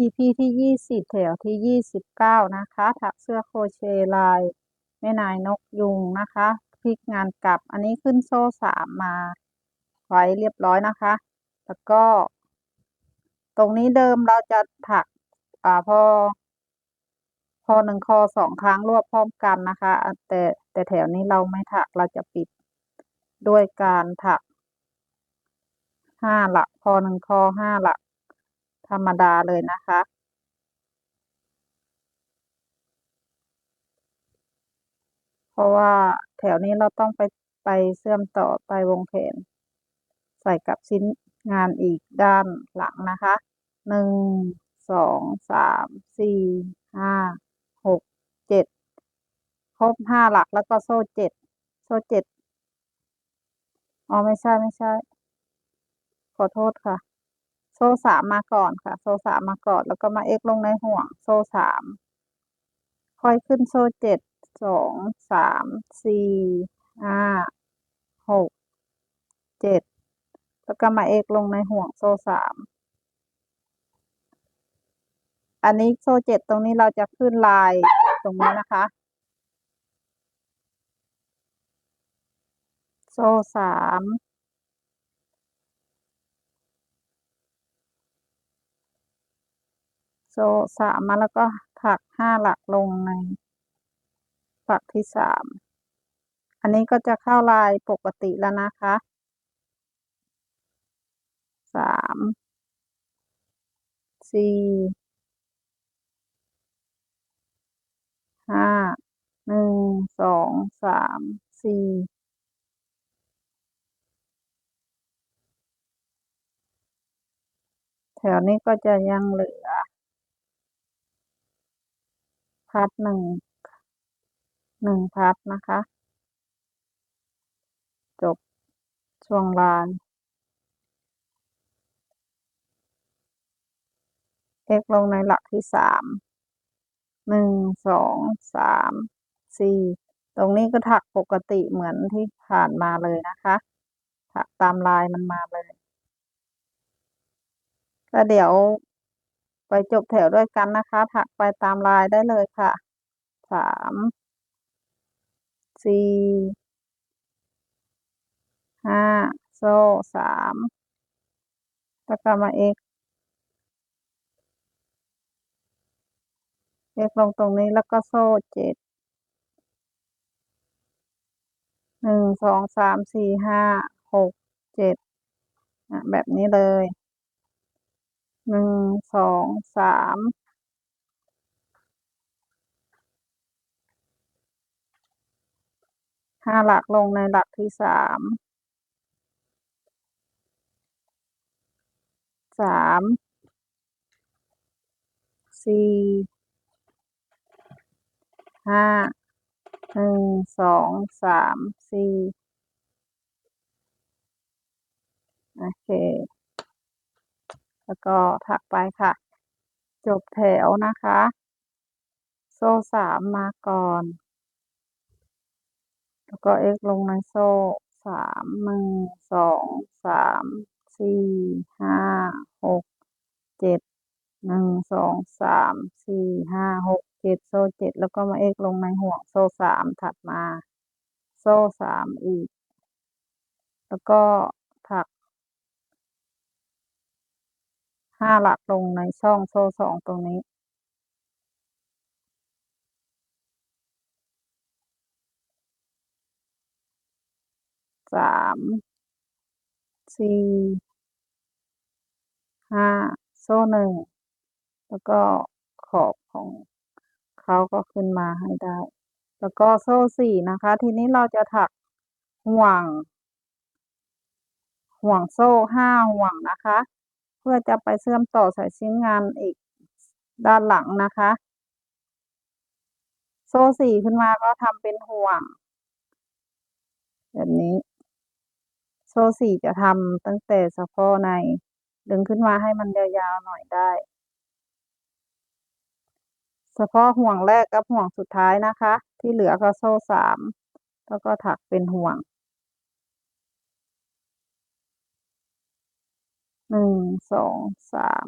EP ที่ยี่สิบแถวที่ยี่สิบเก้านะคะถักเสื้อโครเชต์ลายแม่นายนกยุงนะคะพลิกงานกลับอันนี้ขึ้นโซ่สามมาไว้เรียบร้อยนะคะ แล้วก็ ตรงนี้เดิมเราจะถักอ่าพอ พอหนึ่งคอสองครั้งรวบพร้อมกันนะคะ แต่แต่แถวนี้เราไม่ถักเราจะปิดด้วยการถักห้าหลักพอหนึ่งคอห้าหลัก ธรรมดาเลยนะคะ เพราะว่าแถวนี้เราต้องไปไปเชื่อมต่อไปวงแขน ใส่กับชิ้นงานอีกด้านหลังนะคะหนึ่งสองสามสี่ห้าหกเจ็ดครบห้าหลักแล้วก็โซ่เจ็ดโซ่เจ็ดอ๋อไม่ใช่ไม่ใช่ ขอโทษค่ะ โซ่สามมาก่อนค่ะ โซ่สามมาก่อน แล้วก็มาเอ็กลงในห่วง โซ่สามค่อยขึ้นโซ่เจ็ดสองสามสี่ห้าหกเจ็ดแล้วก็มาเอ็กลงในห่วงโซ่สามอันนี้โซ่เจ็ดตรงนี้เราจะขึ้นลายตรงนี้นะคะ โซ่สามโซ่ สามมาแล้วก็ถักห้าหลักลงในฝักที่สามอันนี้ก็จะเข้าลายปกติแล้วนะคะสามสี่ห้าหนึ่งสองสามสี่แถวนี้ก็จะยังเหลือ พัดหนึ่งหนึ่งพัดนะคะ จบช่วงลานเอกลงในหลักที่สามหนึ่งสองสามสี่ตรงนี้ก็ถักปกติเหมือนที่ผ่านมาเลยนะคะ ถักตามลายมันมาเลยแล้วเดี๋ยว ไปจบแถวด้วยกันนะคะ ถักไปตามลายได้เลยค่ะสามสี่ห้าโซ่สามแล้วก็มาเอกเอกลงตรงนี้แล้วก็โซ่เจ็ดหนึ่งสองสามสี่ห้าหกเจ็ดแบบนี้เลย หนึ่งสองสามห้าหลักลงในหลักที่สามสามสี่ห้าหนึ่งสองสามสี่โอเค แล้วก็ถักไปค่ะ จบแถวนะคะ โซ่สามมาก่อน แล้วก็เอ็กลงในโซ่สามหนึ่งสองสามสี่ห้าหกเจ็ดหนึ่งสองสามสี่ห้าหกเจ็ดโซ่เจ็ดแล้วก็มาเอ็กลงในห่วงโซ่สามถัดมา โซ่สามอีก แล้วก็ถัก ห้าหลักลงในช่องโซ่สองตรงนี้ สาม สี่ ห้า โซ่หนึ่ง แล้วก็ขอบของเขาก็ขึ้นมาให้ได้ แล้วก็โซ่สี่นะคะ ทีนี้เราจะถักห่วง ห่วงโซ่ห้าห่วงนะคะ เพื่อจะไปเชื่อมต่อใส่ชิ้นงานอีกด้านหลังนะคะ โซ่สี่ขึ้นมาก็ทำเป็นห่วง แบบนี้ โซ่สี่จะทำตั้งแต่สะโพกใน ดึงขึ้นมาให้มันยาวๆหน่อยได้เฉพาะห่วงแรกกับห่วงสุดท้ายนะคะ ที่เหลือก็โซ่สามแล้วก็ถักเป็นห่วง หนึ่งสองสาม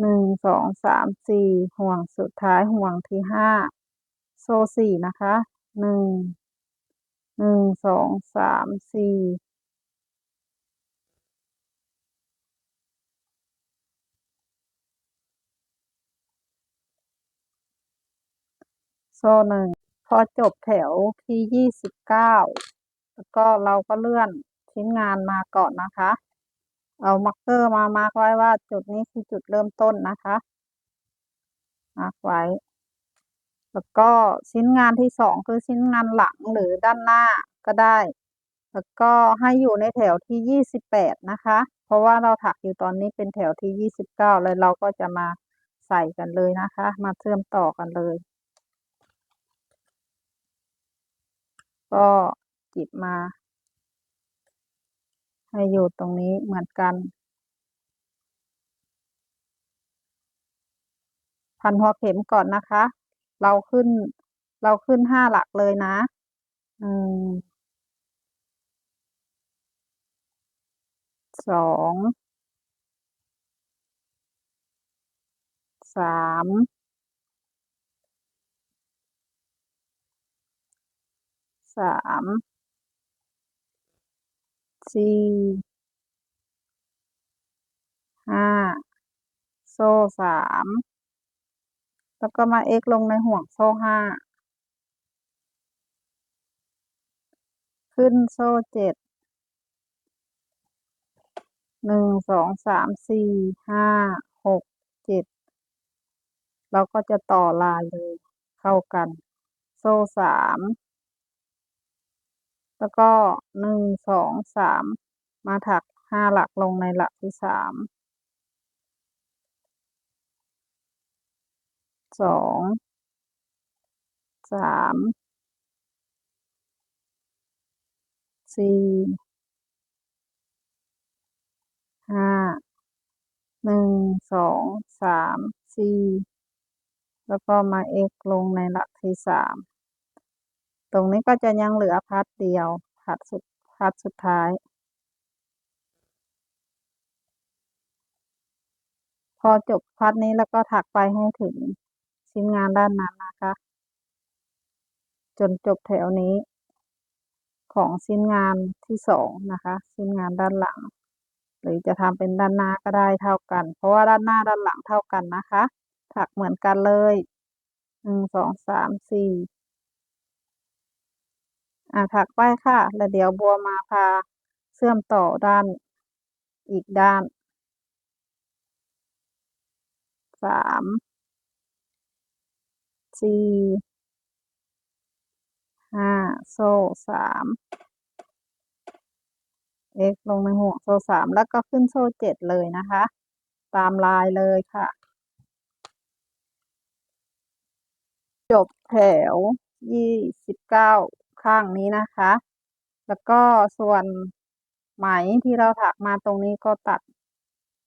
หนึ่งสองสามสี่ห่วงสุดท้ายห่วงที่ห้าโซ่สี่นะคะหนึ่งหนึ่งสองสามสี่ โซ่หนึ่งพอจบแถวที่ยี่สิบเก้าแล้วก็เราก็เลื่อนชิ้นงานมาก่อนนะคะ เอามาร์กเกอร์มามาร์กไว้ว่าจุดนี้คือจุดเริ่มต้นนะคะมาร์กไว้ แล้วก็ชิ้นงานที่สองคือชิ้นงานหลังหรือด้านหน้าก็ได้ แล้วก็ให้อยู่ในแถวที่ยี่สิบแปดนะคะ เพราะว่าเราถักอยู่ตอนนี้เป็นแถวที่ยี่สิบเก้าเลยเราก็จะมาใส่กันเลยนะคะ มาเชื่อมต่อกันเลย ก็จิบมา ให้อยู่ตรงนี้เหมือนกัน พันหัวเข็มก่อนนะคะ เราขึ้น เราขึ้นห้าหลักเลยนะ หนึ่ง สอง สาม สามสี่ห้าโซ่สามแล้วก็มาเอ็กลงในห่วงโซ่ห้าขึ้นโซ่เจ็ดหนึ่งสองสามสี่ห้าหกเจ็ดเราก็จะต่อลายเลยเข้ากัน โซ่สาม แล้วก็หนึ่งสองสามมาถักห้าหลักลงในหลักที่สามสองสามสี่ห้าหนึ่งสองสามสี่แล้วก็มาเอ็กลงในหลักที่สาม ตรงนี้ก็จะยังเหลือพัดเดียวพัดสุดพัดสุดท้าย พอจบพัดนี้แล้วก็ถักไปให้ถึงชิ้นงานด้านนั้นนะคะ จนจบแถวนี้ ของชิ้นงานที่สองนะคะ ชิ้นงานด้านหลัง หรือจะทำเป็นด้านหน้าก็ได้เท่ากัน เพราะว่าด้านหน้าด้านหลังเท่ากันนะคะ ถักเหมือนกันเลยหนึ่งสองสามสี่ อ่าถักไปค่ะ แล้วเดี๋ยวบัวมาพาเชื่อมต่อด้านอีกด้านสามสี่ห้าโซ่สามเอ็กลงในห่วงโซ่สามแล้วก็ขึ้นโซ่เจ็ดเลยนะคะ ตามลายเลยค่ะ จบแถวยี่สิบเก้า ข้างนี้นะคะ แล้วก็ส่วนไหมที่เราถักมาตรงนี้ก็ตัด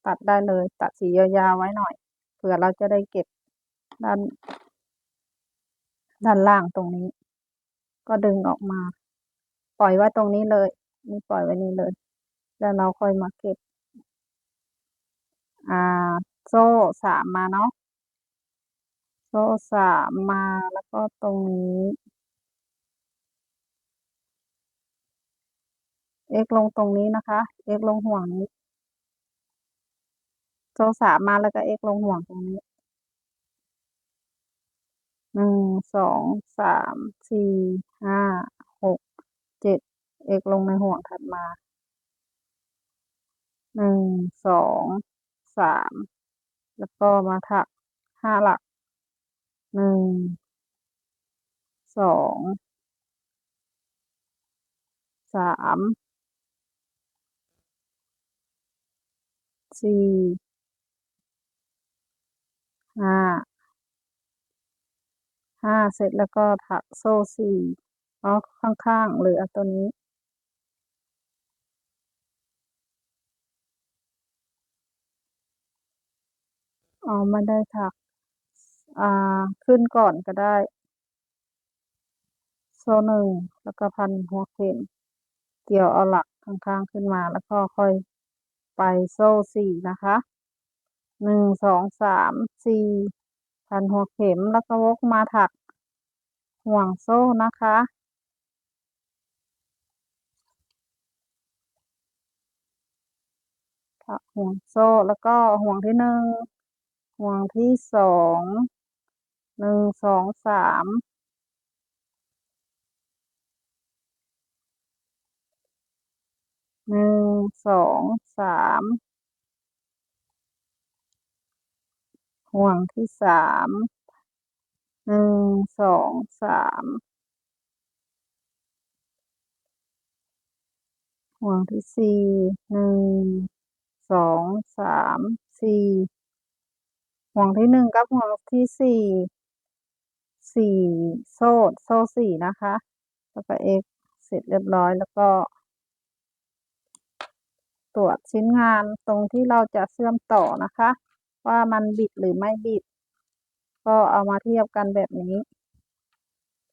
ตัดได้เลย ตัดสียาวๆไว้หน่อยเผื่อเราจะได้เก็บด้าน ด้านล่างตรงนี้ ก็ดึงออกมา ปล่อยไว้ตรงนี้เลย นี่ปล่อยไว้นี่เลย แล้วเราค่อยมาเก็บ อ่า โซ่สามมาเนาะโซ่สามมาแล้วก็ตรงนี้ เอกลงตรงนี้นะคะเอกลงห่วงนี้โซ่สามมาแล้วก็เอกลงห่วงตรงนี้หนึ่งสองสามสี่ห้าหกเจ็ดเอกลงในห่วงถัดมาหนึ่งสองสามแล้วก็มาถักห้าหลักหนึ่งสองสาม สี่ห้าห้าเสร็จแล้วก็ถักโซ่สี่เอาข้างๆหรือตัวนี้อ๋อไม่ได้ถัก อ่า ขึ้นก่อนก็ได้ โซ่หนึ่งแล้วก็พันหัวเข็ม เกี่ยวเอาหลักข้างๆขึ้นมาแล้วก็ค่อย ไปโซ่สี่นะคะหนึ่งสองสามสี่พันหัวเข็มแล้วก็วกมาถักห่วงโซ่นะคะ ถักห่วงโซ่แล้วก็ห่วงที่หนึ่งห่วงที่สองหนึ่งสองสาม หนึ่งสองสามห่วงที่สาม หนึ่ง สอง สาม ห่วงที่สี่ หนึ่ง สอง สาม สี่ ห่วงที่หนึ่งกับห่วงที่สี่ สี่โซ่ โซ่สี่นะคะ แล้วก็เอ็กเสร็จเรียบร้อยแล้วก็ ตรวจชิ้นงานตรงที่เราจะเชื่อมต่อนะคะ ว่ามันบิดหรือไม่บิด ก็เอามาเทียบกันแบบนี้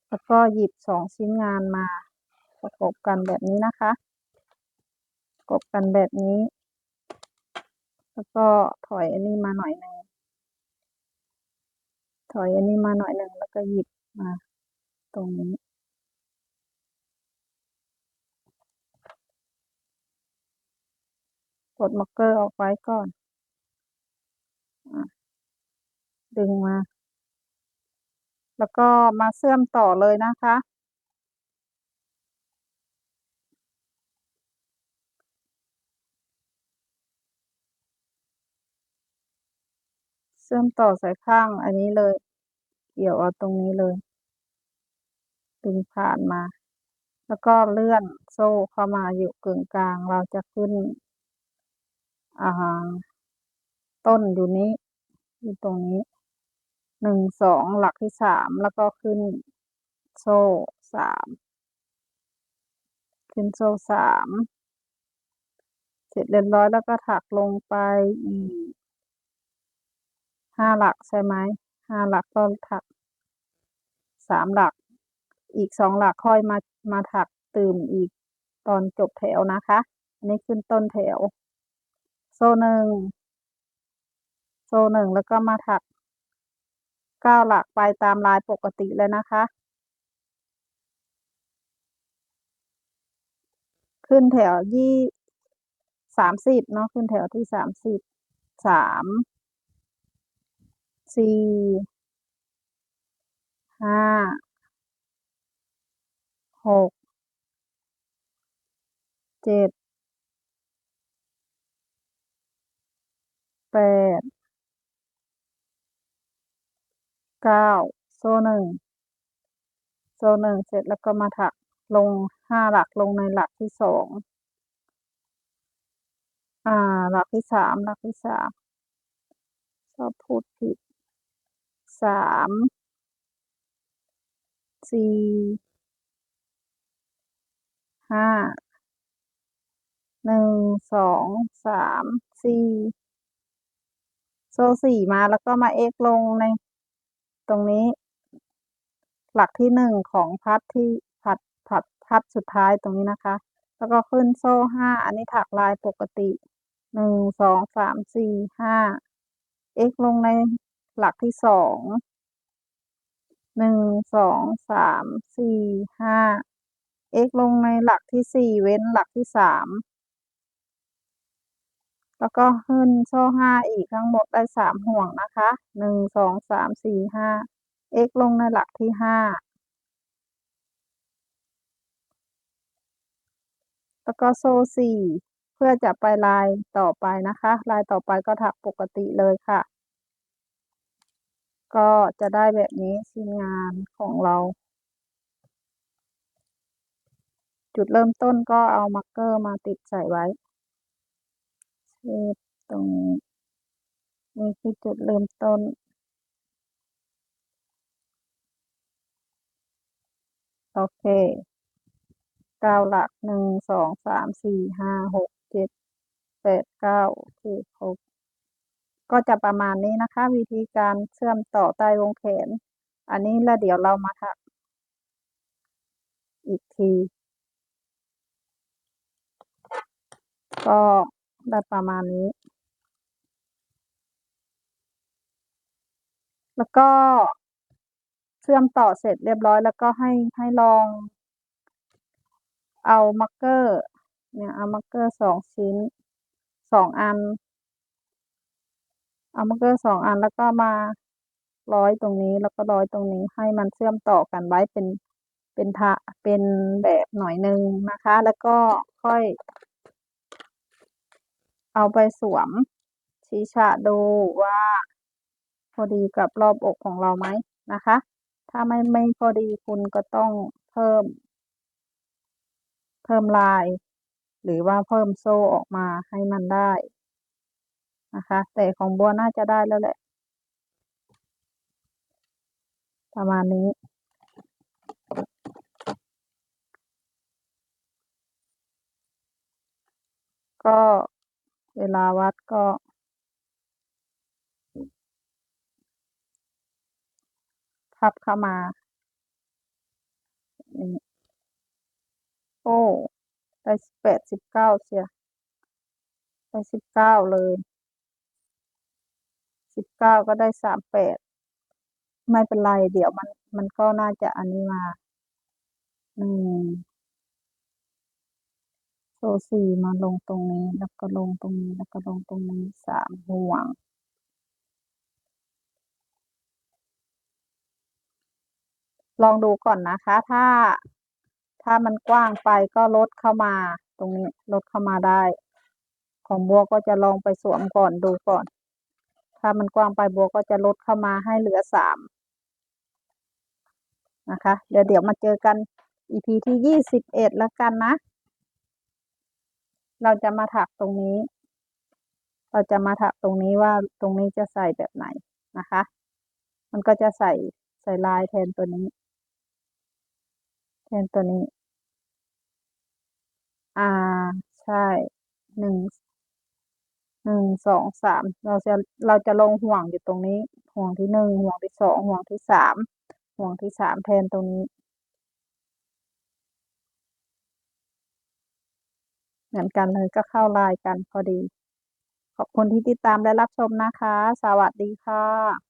แล้วก็หยิบสองชิ้นงานมาประกบกันแบบนี้นะคะ ประกบกันแบบนี้ แล้วก็ถอยอันนี้มาหน่อยหนึ่งถอยอันนี้มาหน่อยหนึ่งแล้วก็หยิบมาตรงนี้ กดมาร์กเกอร์ออกไว้ก่อนอดึงมา แล้วก็มาเชื่อมต่อเลยนะคะ เชื่อมต่อสายข้างอันนี้เลย เกี่ยวเอาตรงนี้เลย ดึงผ่านมา แล้วก็เลื่อนโซ่เข้ามาอยู่กึ่งกลางเราจะขึ้น อ่า ต้นอยู่นี้ อยู่ตรงนี้ หนึ่งสองหลักที่สามแล้วก็ขึ้นโซ่สาม ขึ้นโซ่สาม เสร็จเรียบร้อยแล้วก็ถักลงไปอีกห้าหลักใช่ไหม ห้าหลักก็ถักสามหลัก อีกสองหลักค่อยมามาถักตื่มอีกตอนจบแถวนะคะ อันนี้ขึ้นต้นแถว โซ่หนึ่งโซ่หนึ่งแล้วก็มาถักเก้าหลักไปตามลายปกติเลยนะคะ ขึ้นแถวยี่สามสิบเนาะขึ้นแถวที่สามสิบสามสี่ห้าหกเจ็ด แปดเก้าโซ่หนึ่งโซ่หนึ่งเสร็จแล้วก็มาถักลงห้าหลักลงในหลักที่สองอ่า หลักที่สามหลักที่สามชอบพูดผิดสามสี่ห้าหนึ่งสองสามสี่ โซ่สี่มาแล้วก็มาเอ็กลงในตรงนี้ หลักที่หนึ่งของพัดที่พัดพัดพัดสุดท้ายตรงนี้นะคะ แล้วก็ขึ้นโซ่ห้าอันนี้ถักลายปกติหนึ่งสองสามสี่ห้าเอ็กลงในหลักที่สองหนึ่งสองสามสี่ห้าเอ็กลงในหลักที่สี่เว้นหลักที่สาม แล้วก็ขึ้นโซ่ห้าอีกทั้งหมดได้สามห่วงนะคะหนึ่งสองสามสี่ห้าเอ็กลงในหลักที่ห้าแล้วก็โซ่สี่เพื่อจะไปลายต่อไปนะคะ ลายต่อไปก็ถักปกติเลยค่ะ ก็จะได้แบบนี้ชิ้นงานของเรา จุดเริ่มต้นก็เอามาร์กเกอร์มาติดใส่ไว้ เชฟตรงนี่คือจุดเริ่มต้น โอเคเก้าหลักหนึ่งสองสามสี่ห้าหกเจ็ดแปดเก้าคครบก็จะประมาณนี้นะคะ วิธีการเชื่อมต่อใต้วงแขน อันนี้แล้วเดี๋ยวเรามาถักอีกที ก็ ได้ประมาณนี้ แล้วก็เชื่อมต่อเสร็จเรียบร้อย แล้วก็ให้ให้ลอง เอามาร์กเกอร์ เนี่ยเอามาร์กเกอร์สองชิ้นสองอัน เอามาร์กเกอร์สองอันแล้วก็มาร้อยตรงนี้แล้วก็ร้อยตรงนี้ให้มันเชื่อมต่อกันไว้เป็นเป็นทะเป็นแบบหน่อยหนึ่งนะคะ แล้วก็ค่อย เอาไปสวมชี้ชะดูว่าพอดีกับรอบอกของเราไหมนะคะ ถ้าไม่ไม่พอดีคุณก็ต้องเพิ่ม เพิ่มลาย หรือว่าเพิ่มโซ่ออกมาให้มันได้นะคะ แต่ของบัวน่าจะได้แล้วแหละ ประมาณนี้ก็ เวลาวัดก็ พับเข้ามานี่โอ้ ได้สิบแปดสิบเก้าเชียได้สิบเก้าเลย สิบเก้าก็ได้สามแปด ไม่เป็นไร เดี๋ยวมัน มันก็น่าจะอันนี้มาหนึ่ง โซ่สี่มาลงตรงนี้ แล้วก็ลงตรงนี้ แล้วก็ลงตรงนี้สามห่วง ลองดูก่อนนะคะ ถ้า ถ้ามันกว้างไปก็ลดเข้ามาตรงนี้ลดเข้ามาได้ ของบัวก็จะลองไปสวมก่อนดูก่อน ถ้ามันกว้างไปบัวก็จะลดเข้ามาให้เหลือสามนะคะ เดี๋ยวเดี๋ยวมาเจอกัน EP ที่ยี่สิบเอ็ดแล้วกันนะ เราจะมาถักตรงนี้ เราจะมาถักตรงนี้ว่าตรงนี้จะใส่แบบไหนนะคะ มันก็จะใส่ใส่ลายแทนตัวนี้ แทนตัวนี้ อ่า ใช่หนึ่งหนึ่งสองสามเราจะเราจะลงห่วงอยู่ตรงนี้ ห่วงที่หนึ่งห่วงที่สองห่วงที่สามห่วงที่สามแทนตรงนี้ เหมือนกันเลยก็เข้าไลน์กันพอดี ขอบคุณที่ติดตามและรับชมนะคะ สวัสดีค่ะ